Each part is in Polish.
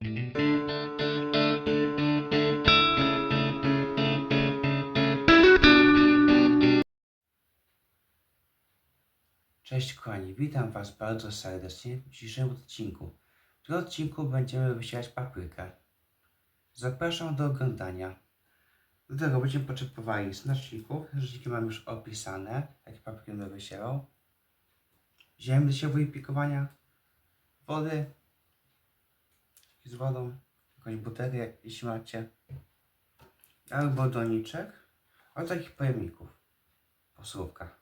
Cześć kochani, witam Was bardzo serdecznie w dzisiejszym odcinku. W tym odcinku będziemy wysielać paprykę. Zapraszam do oglądania. Do tego będziemy potrzebowali znaczników, znaczniki mam już opisane, jakie papryki będę wysielał. Ziemi do siewu i wody z wodą, jakąś butelkę, jeśli macie, albo doniczek, albo takich pojemników po słówkach.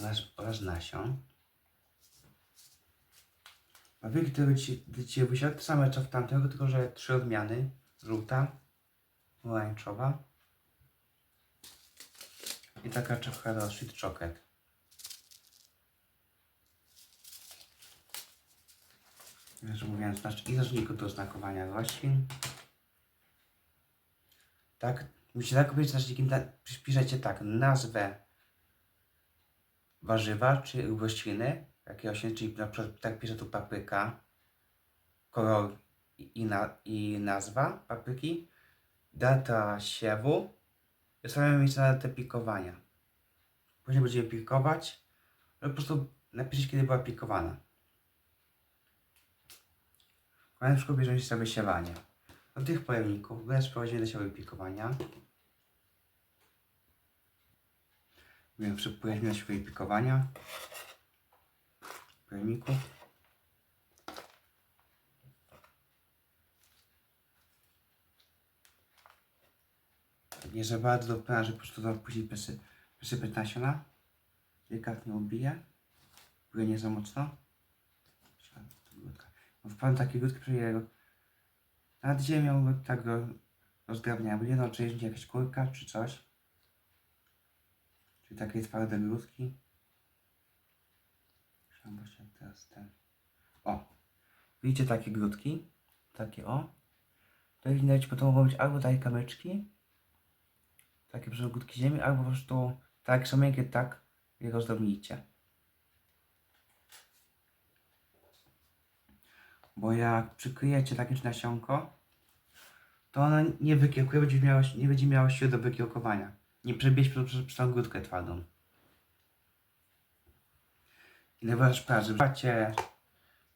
oraz, oraz nasion. Papryki te do Ciebie wysiadły te same co w tamtego, tylko że trzy odmiany. Żółta, pomarańczowa i taka czekolada sweet chocolate. Już znaczy i znaczniku do znakowania roślin. Tak, musicie tak kupić znacznikiem, tak, piszecie tak, nazwę warzywa czy rośliny jakiegoś, czyli na przykład tak pisze tu papryka, kolor i, na, i nazwa papryki, data siewu i same miejsce na datę pikowania. Później będziemy pikować, ale po prostu napiszeć kiedy była pikowana. Kolejny przykład bierzemy sobie siewanie. Do tych pojemników bez prowadzenia do siebie pikowania przypływać na swoje pikowania. Pojemników. Nie za bardzo do plaży, po prostu to później presy, wysypać nasiona. Delikatnie ubije. Byle nie za mocno. No wpadł taki grudki, że jego nad ziemią tak go rozgrabniałem. Nie no, czy jest jakaś kurka, czy coś. Czyli takie twarde grudki. Trzeba właśnie teraz ten. O! Widzicie takie grudki? Takie o. To widać, bo to mogą być albo takie kamyczki, takie grudki ziemi, albo po prostu tak są miękkie, tak je rozdrobnijcie. Bo jak przykryjecie takie nasionko, to ona nie wykiełkuje, będzie miała, nie będzie miała siły do wykiełkowania. Nie przebieź przez, przez, przez tą grudkę twardą. I najważniejsza sprawa, że macie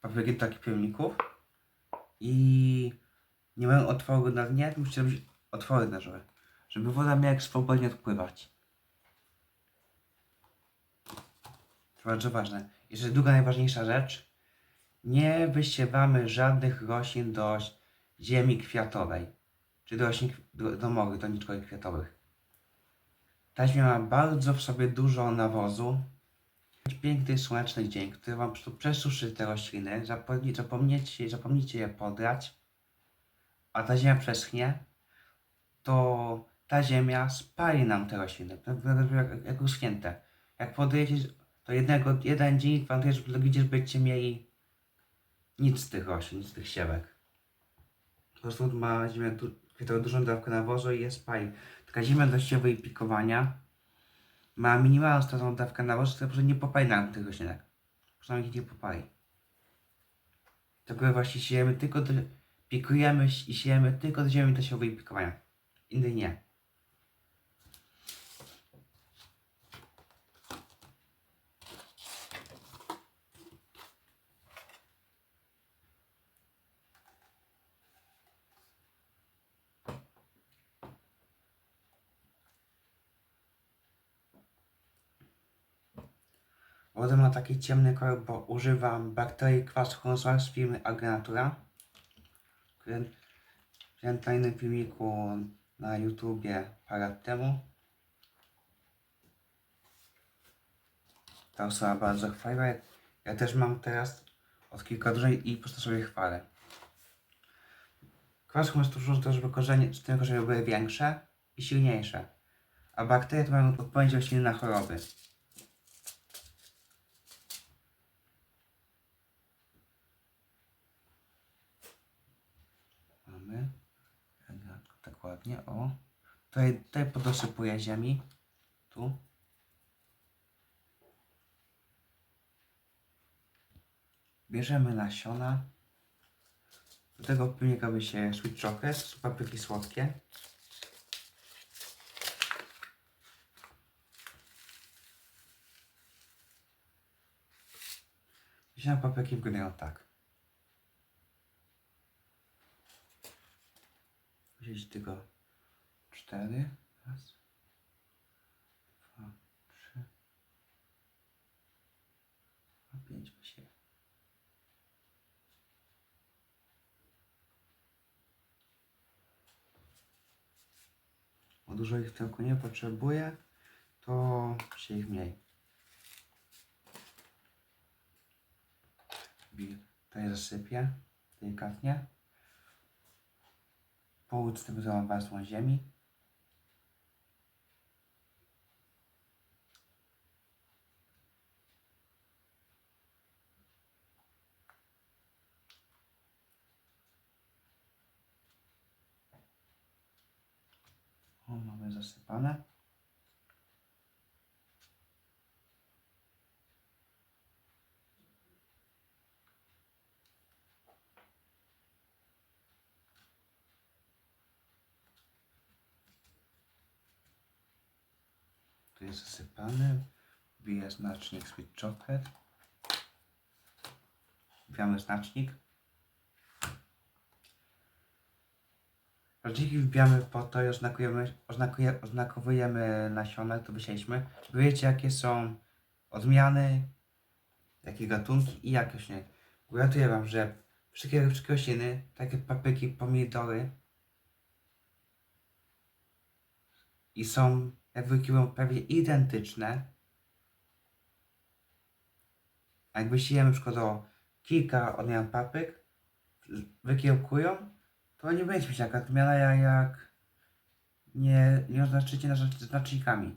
papiery do takich pojemników i nie mają otworu na dnie, musicie robić otwory na żołę, żeby woda miała jak swobodnie odpływać. To bardzo ważne. Jeszcze druga najważniejsza rzecz. Nie wysiewamy żadnych roślin do ziemi kwiatowej, czy do roślin do- domowych, doniczkowych kwiatowych. Ta ziemia ma bardzo w sobie dużo nawozu. Piękny, słoneczny dzień, który Wam przesuszy te rośliny, zapomni, zapomniecie, zapomnicie je podrać, a ta ziemia przeschnie, to ta ziemia spali nam te rośliny, jak, uschnięte. Jak podejdziecie, to jednego, jeden dzień gwarantuję, że będziecie mieli nic z tych roślin, nic z tych siewek. Po prostu ma ziemia du, kwiatowa dużą dawkę nawozu i je spali. Taka ziemia do siewu i pikowania ma minimalną stałą dawkę nawozu, która po prostu nie popali nam tych roślinek. Przynajmniej ich nie popali. Tego właśnie siejemy tylko do, pikujemy i siejemy tylko do ziemi do siewu i pikowania. Inny nie. Woda ma taki ciemny kolor, bo używam bakterii kwasu chromosomal z firmy Agrenatura. który Wziąłem na innym filmiku na YouTubie parę lat temu. Ta osoba bardzo chwaliła. Ja też mam teraz od kilka dłużej i po prostu sobie chwalę. Kwas chromosomal służy to, żeby korzenie, z korzenie były większe i silniejsze. A bakterie to mają odpowiedź rośliny na choroby. Mamy. Elegancko, Tak ładnie, o. Tutaj, tutaj podosypuję ziemi. Tu. bierzemy nasiona. Do tego pilnika by się sweet chocolate, papryki słodkie. Wziąłem papryki wyglądają tak. Wziąć tylko cztery. Raz, dwa, trzy, a pięć się. Bo dużo ich w tyłku nie potrzebuję, to się ich mniej. Tutaj zasypię delikatnie. Tym całą warstwą ziemi. O, mamy zasypane. Jest zasypane. Bije znacznik Sweet Chocolate. Wbijamy znacznik. Rodziki wbijamy po to i oznakujemy, oznakuje, oznakowujemy nasiona, to wysieliśmy. Wy wiecie jakie są odmiany, jakie gatunki i jakość nie. Gwarantuję wam, że wszystkie, wszystkie rośliny, takie papryki, pomidory i są jak wykryłem prawie identyczne. A jak wysiejemy na przykład o kilka odmian papryk, wykiełkują, to nie będzie mieć taka odmiana jak, jak nie, nie oznaczycie na znacznikami.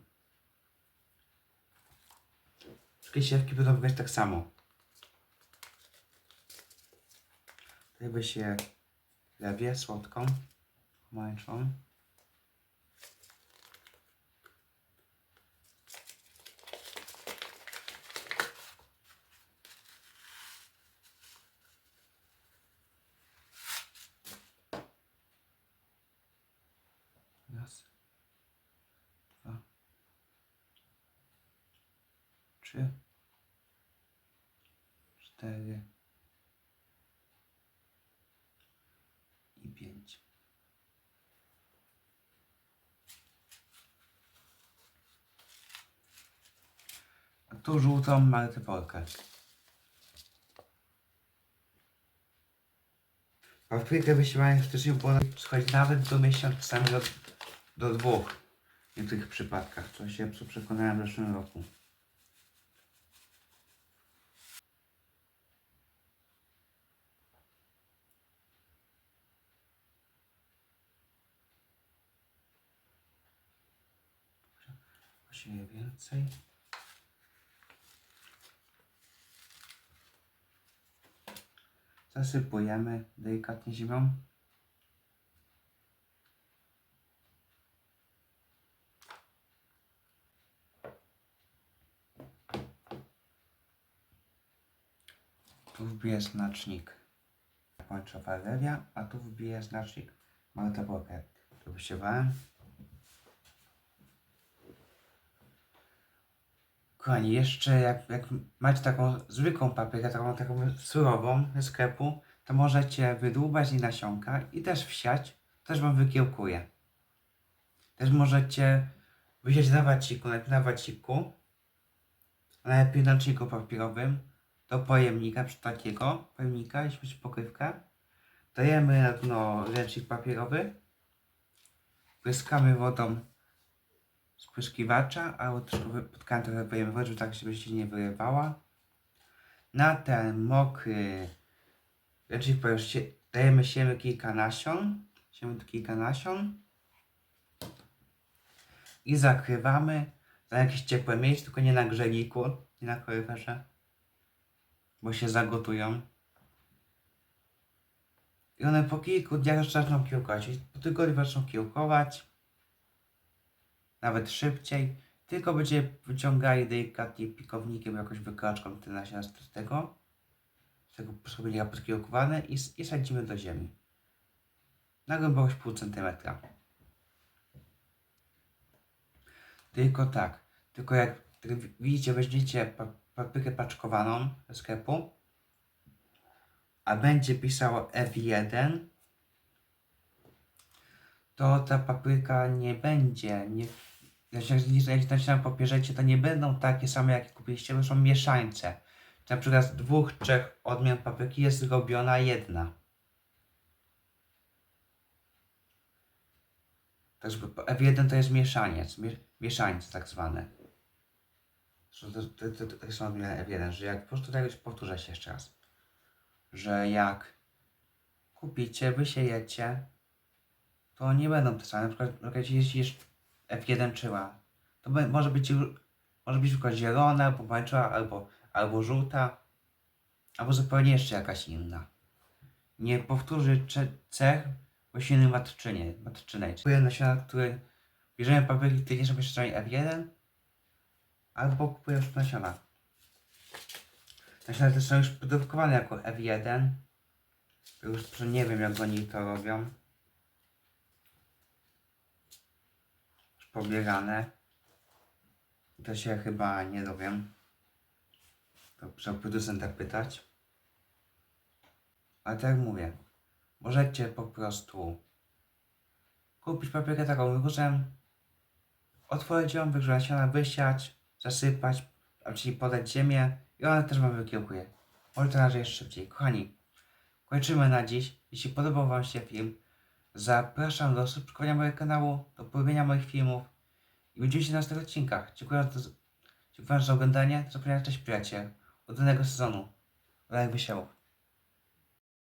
Wszystkie siewki będą wyglądać tak samo. Tutaj by się lewie słodką, pomarańczową. Raz, dwa, trzy, cztery i pięć. A tu żółtą martypolkę. Paprykę wysyłania wcześniej było słuchać nawet do miesiąca, czasami do, do dwóch w niektórych przypadkach, co się przekonałem w zeszłym roku. Właściwie więcej. Zasypujemy delikatnie ziemią. Tu wbiję znacznik Pończa Valeria, a tu wbiję znacznik Malta Poker. Tu wysiewałem. Kochani, jeszcze jak, jak macie taką zwykłą paprykę, taką, taką surową ze sklepu, to możecie wydłubać jej nasionka i też wsiać. Też wam wykiełkuje. Też możecie wysiać na waciku, najpierw na waciku, najlepiej na naczniku papierowym, do pojemnika, przy takiego pojemnika, jeśli macie pokrywkę. Dajemy na dno ręcznik papierowy, pryskamy wodą z pryskiwacza, albo troszkę pod kątem wypojemy wodę, tak żeby się nie wyrywała. Na ten mokry papierowy sie- dajemy siemy kilka nasion, siemy kilka nasion i zakrywamy na jakieś ciepłe miejsce, tylko nie na grzeliku, nie na korytarze, bo się zagotują. I one po kilku dniach zaczną kiełkować. Po tygodniu zaczną kiełkować. Nawet szybciej. Tylko będzie wyciągali delikatnie pikownikiem, jakoś wykraczką te nasiona z tego. tego poskrobienia podkiełkowane i, i sadzimy do ziemi. Na głębokość pół centymetra. Tylko tak, tylko jak wi- widzicie, weźmiecie pa- paprykę paczkowaną ze sklepu, a będzie pisało F1, to ta papryka nie będzie, nie, jak, jak, na się popierzecie, to nie będą takie same, jakie kupiliście, bo są mieszańce. Na przykład z dwóch, trzech odmian papryki jest zrobiona jedna. Także F1 to jest mieszaniec, mie, mieszańce tak zwane. Że To, to, to, to, to są odmiany F1, że jak po prostu tak powtórzę się jeszcze raz, że jak kupicie, wysiejecie, to nie będą te same. Na przykład, na przykład jeśli F1 czyła, to może być, może być tylko zielona, pomarańczowa, albo, albo żółta, albo zupełnie jeszcze jakaś inna. Nie powtórzy cech rośliny matczynie, matczynej. Kupuję nasiona, które bierzemy nie są jeszcze F1, albo kupuję nasiona. Nasiona te są już produkowane jako F1. Już nie wiem jak oni to robią. Pobierane. To się chyba nie dowiem. To trzeba producenta pytać. Ale tak mówię, możecie po prostu kupić papierkę taką różem, otworzyć ją, wygrzać nasiona, wysiać, zasypać, czyli podać ziemię i ona też wam wykiełkuje. Może to jeszcze szybciej. Kochani, kończymy na dziś. Jeśli podobał wam się film, zapraszam do subskrybowania mojego kanału, do polubienia moich filmów i widzimy się na następnych odcinkach. Dziękuję za, dziękuję za oglądanie. Zobaczenia, cześć przyjaciel. Udanego sezonu. Udanych wysiałów.